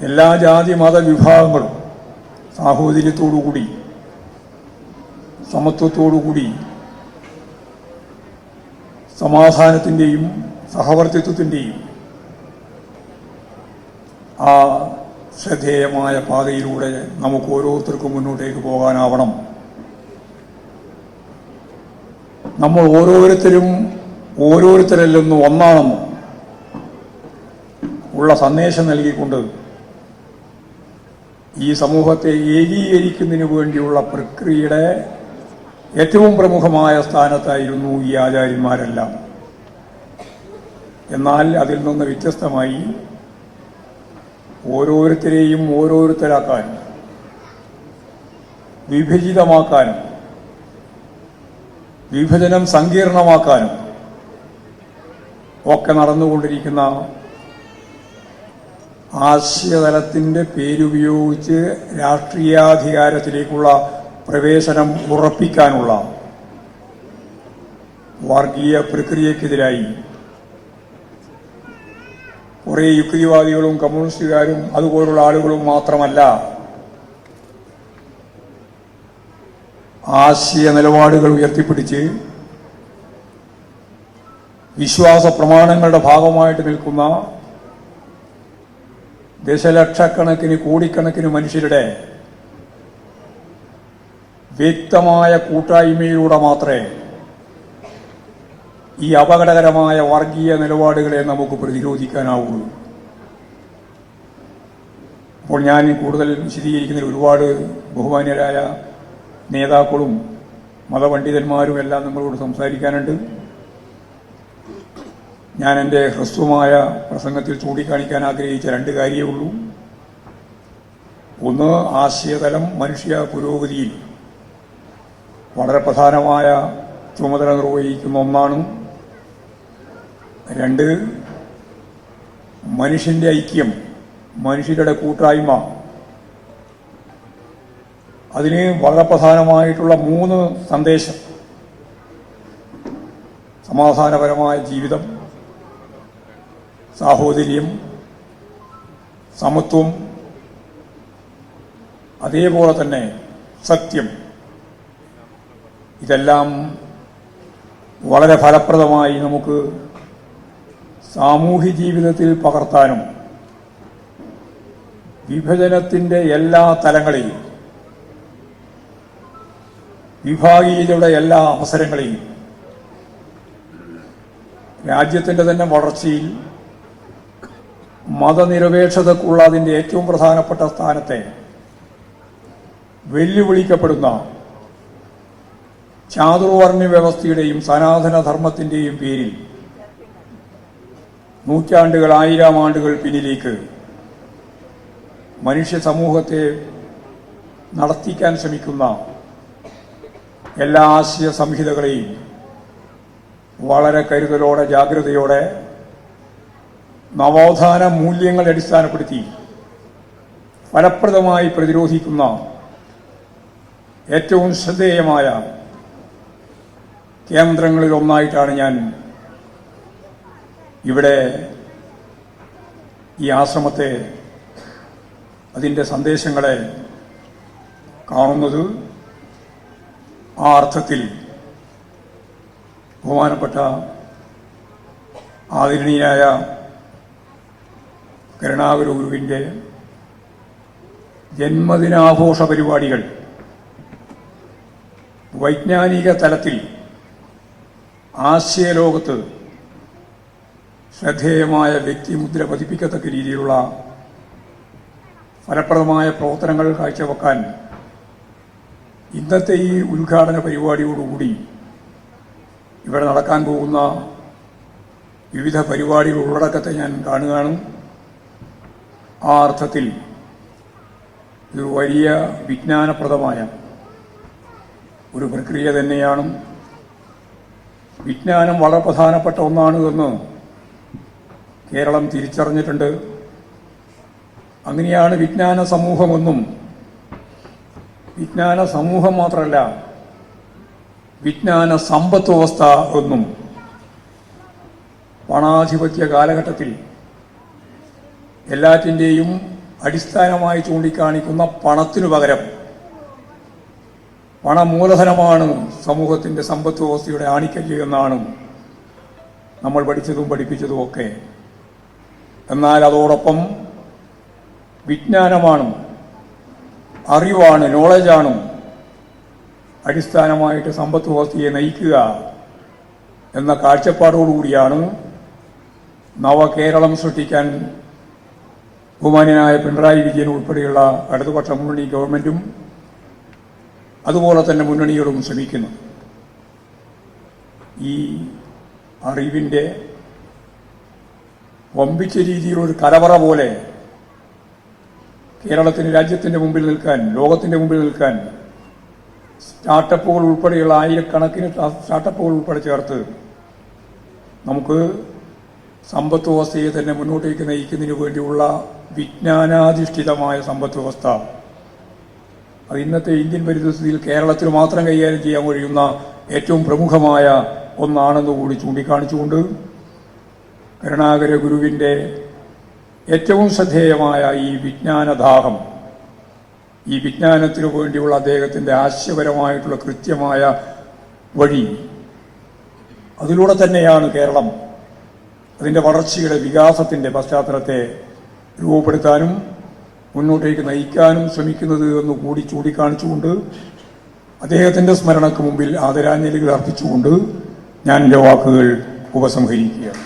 എല്ലാ ജാതി മത വിഭാഗങ്ങളും സാഹോദര്യത്തോടുകൂടി സമത്വത്തോടുകൂടി സമാധാനത്തിന്റെയും സഹവർത്തിത്വത്തിന്റെയും ആ ശ്രദ്ധേയമായ പാതയിലൂടെ നമുക്ക് ഓരോരുത്തർക്കും മുന്നോട്ടേക്ക് പോകാനാവണം. നമ്മൾ ഓരോരുത്തരും ഓരോരുത്തരല്ലെന്നും ഒന്നാണെന്നും ഉള്ള സന്ദേശം നൽകിക്കൊണ്ട് ഈ സമൂഹത്തെ ഏകീകരിക്കുന്നതിന് വേണ്ടിയുള്ള പ്രക്രിയയുടെ ഏറ്റവും പ്രമുഖമായ സ്ഥാനത്തായിരുന്നു ഈ ആചാര്യന്മാരെല്ലാം. എന്നാൽ അതിൽ നിന്ന് വ്യത്യസ്തമായി ഓരോരുത്തരെയും ഓരോരുത്തരാക്കാൻ വിഭജിതമാക്കാനും വിഭജനം സങ്കീർണമാക്കാനും ഒക്കെ നടന്നുകൊണ്ടിരിക്കുന്ന ആശയതലത്തിന്റെ പേരുപയോഗിച്ച് രാഷ്ട്രീയാധികാരത്തിലേക്കുള്ള പ്രവേശനം ഉറപ്പിക്കാനുള്ള വർഗീയ പ്രക്രിയക്കെതിരായി കുറേ യുക്തിവാദികളും കമ്മ്യൂണിസ്റ്റുകാരും അതുപോലുള്ള ആളുകളും മാത്രമല്ല ആശയ നിലപാടുകൾ ഉയർത്തിപ്പിടിച്ച് വിശ്വാസ പ്രമാണങ്ങളുടെ ഭാഗമായിട്ട് നിൽക്കുന്ന ദശലക്ഷക്കണക്കിന് കോടിക്കണക്കിന് മനുഷ്യരുടെ വ്യക്തമായ കൂട്ടായ്മയിലൂടെ മാത്രമേ ഈ അപകടകരമായ വർഗീയ നിലപാടുകളെ നമുക്ക് പ്രതിരോധിക്കാനാവുള്ളൂ. അപ്പോൾ ഞാൻ കൂടുതൽ വിശദീകരിക്കുന്നതിൽ ഒരുപാട് ബഹുമാന്യരായ നേതാക്കളും മതപണ്ഡിതന്മാരും എല്ലാം നമ്മളോട് സംസാരിക്കാനുണ്ട്. ഞാൻ എന്റെ ഹ്രസ്വമായ പ്രസംഗത്തിൽ ചൂണ്ടിക്കാണിക്കാൻ ആഗ്രഹിച്ച രണ്ട് കാര്യമേ ഉള്ളൂ. ഒന്ന് ആശയതലം മനുഷ്യ പുരോഗതിയിൽ വളരെ പ്രധാനമായ ചുമതല നിർവഹിക്കുന്ന ഒന്നാണ്. രണ്ട് മനുഷ്യന്റെ ഐക്യം മനുഷ്യരുടെ കൂട്ടായ്മ. അതിന് വളരെ പ്രധാനമായിട്ടുള്ള മൂന്ന് സന്ദേശം. സമാധാനപരമായ ജീവിതം സാഹോദര്യം സമത്വം അതേപോലെ തന്നെ സത്യം. ഇതെല്ലാം വളരെ ഫലപ്രദമായി നമുക്ക് സാമൂഹ്യ ജീവിതത്തിൽ പകർത്താനും വിഭജനത്തിന്റെ എല്ലാ തലങ്ങളെയും വിഭാഗീയതയുടെ എല്ലാ അവസരങ്ങളെയും രാജ്യത്തിന്റെ തന്നെ വളർച്ചയിൽ മതനിരപേക്ഷതക്കുള്ള അതിന്റെ ഏറ്റവും പ്രധാനപ്പെട്ട സ്ഥാനത്തെ വെല്ലുവിളിക്കപ്പെടുന്ന ചാതുർവർണ വ്യവസ്ഥയുടെയും സനാതനധർമ്മത്തിന്റെയും പേരിൽ നൂറ്റാണ്ടുകൾ ആയിരം ആണ്ടുകൾ പിന്നിലേക്ക് മനുഷ്യ സമൂഹത്തെ നടത്തിക്കാൻ ശ്രമിക്കുന്ന എല്ലാ ആശയ സംഹിതകളെയും വളരെ കരുതലോടെ ജാഗ്രതയോടെ നവോത്ഥാന മൂല്യങ്ങളെ അടിസ്ഥാനപ്പെടുത്തി ഫലപ്രദമായി പ്രതിരോധിക്കുന്ന ഏറ്റവും ശ്രദ്ധേയമായ കേന്ദ്രങ്ങളിൽ ഒന്നായിട്ടാണ് ഞാൻ ഇവിടെ ഈ ആശ്രമത്തെ അതിന്റെ സന്ദേശങ്ങളെ കാണുന്നത്. ആ അർത്ഥത്തിൽ ബഹുമാനപ്പെട്ട ആദരണീയനായ കരുണാകരഗുരുവിന്റെ ജന്മദിനാഘോഷ പരിപാടികൾ വൈജ്ഞാനിക തലത്തിൽ ആശയലോകത്ത് ശ്രദ്ധേയമായ വ്യക്തിമുദ്ര പതിപ്പിക്കത്തക്ക രീതിയിലുള്ള ഫലപ്രദമായ പ്രവർത്തനങ്ങൾ കാഴ്ചവെക്കാൻ ഇന്നത്തെ ഈ ഉദ്ഘാടന പരിപാടിയോടുകൂടി ഇവിടെ നടക്കാൻ പോകുന്ന വിവിധ പരിപാടികൾ ഉള്ളടക്കത്തെ ഞാൻ കാണുകയാണ്. ആ അർത്ഥത്തിൽ ഇത് വലിയ വിജ്ഞാനപ്രദമായ ഒരു പ്രക്രിയ തന്നെയാണ്. വിജ്ഞാനം വളരെ പ്രധാനപ്പെട്ട ഒന്നാണ് എന്ന് കേരളം തിരിച്ചറിഞ്ഞിട്ടുണ്ട്. അങ്ങനെയാണ് വിജ്ഞാന സമൂഹമെന്നും വിജ്ഞാന സമൂഹം മാത്രമല്ല വിജ്ഞാന സമ്പത്ത് വ്യവസ്ഥ എന്നും പണാധിപത്യ കാലഘട്ടത്തിൽ എല്ലാറ്റിന്റെയും അടിസ്ഥാനമായി ചൂണ്ടിക്കാണിക്കുന്ന പണത്തിനു പകരം പണമൂലധനമാണ് സമൂഹത്തിന്റെ സമ്പത്ത് വ്യവസ്ഥയുടെ ആണിക്കല്ല് എന്നാണ് നമ്മൾ പഠിച്ചതും പഠിപ്പിച്ചതും ഒക്കെ. എന്നാൽ അതോടൊപ്പം വിജ്ഞാനമാണ് അറിവാണ് നോളജാണ് അടിസ്ഥാനമായിട്ട് സമ്പത്ത് വ്യവസ്ഥയെ നയിക്കുക എന്ന കാഴ്ചപ്പാടോടുകൂടിയാണ് നവകേരളം സൃഷ്ടിക്കാൻ ബഹുമാന്യനായ പിണറായി വിജയൻ ഉൾപ്പെടെയുള്ള ഇടതുപക്ഷ മുന്നണി ഗവൺമെന്റും അതുപോലെ തന്നെ മുന്നണികളും ശ്രമിക്കുന്നു. ഈ അറിവിന്റെ വമ്പിച്ച രീതിയിലൊരു കലവറ പോലെ കേരളത്തിന് രാജ്യത്തിന്റെ മുമ്പിൽ നിൽക്കാൻ ലോകത്തിന്റെ മുമ്പിൽ നിൽക്കാൻ സ്റ്റാർട്ടപ്പുകൾ ഉൾപ്പെടെയുള്ള ആയിരക്കണക്കിന് സ്റ്റാർട്ടപ്പുകൾ ഉൾപ്പെടെ ചേർത്ത് നമുക്ക് സമ്പദ് വ്യവസ്ഥയെ തന്നെ മുന്നോട്ടേക്ക് നയിക്കുന്നതിന് വേണ്ടിയുള്ള വിജ്ഞാനാധിഷ്ഠിതമായ സമ്പദ് വ്യവസ്ഥ. അത് ഇന്നത്തെ ഇന്ത്യൻ പരിതസ്ഥിതിയിൽ കേരളത്തിൽ മാത്രം കൈകാര്യം ചെയ്യാൻ കഴിയുന്ന ഏറ്റവും പ്രമുഖമായ ഒന്നാണെന്ന് കൂടി ചൂണ്ടിക്കാണിച്ചുകൊണ്ട് കരുണാകര ഗുരുവിന്റെ ഏറ്റവും ശ്രദ്ധേയമായ ഈ വിജ്ഞാനദാഹം ഈ വിജ്ഞാനത്തിനു വേണ്ടിയുള്ള അദ്ദേഹത്തിന്റെ ആശയപരമായിട്ടുള്ള കൃത്യമായ വഴി അതിലൂടെ തന്നെയാണ് കേരളം അതിന്റെ വളർച്ചയുടെ വികാസത്തിന്റെ പശ്ചാത്തലത്തെ രൂപപ്പെടുത്താനും മുന്നോട്ടേക്ക് നയിക്കാനും ശ്രമിക്കുന്നത് എന്ന് കൂടി ചൂണ്ടിക്കാണിച്ചുകൊണ്ട് അദ്ദേഹത്തിന്റെ സ്മരണക്ക് മുമ്പിൽ ആദരാഞ്ജലികൾ അർപ്പിച്ചുകൊണ്ട് ഞാൻ എന്റെ വാക്കുകൾ ഉപസംഹരിക്കുകയാണ്.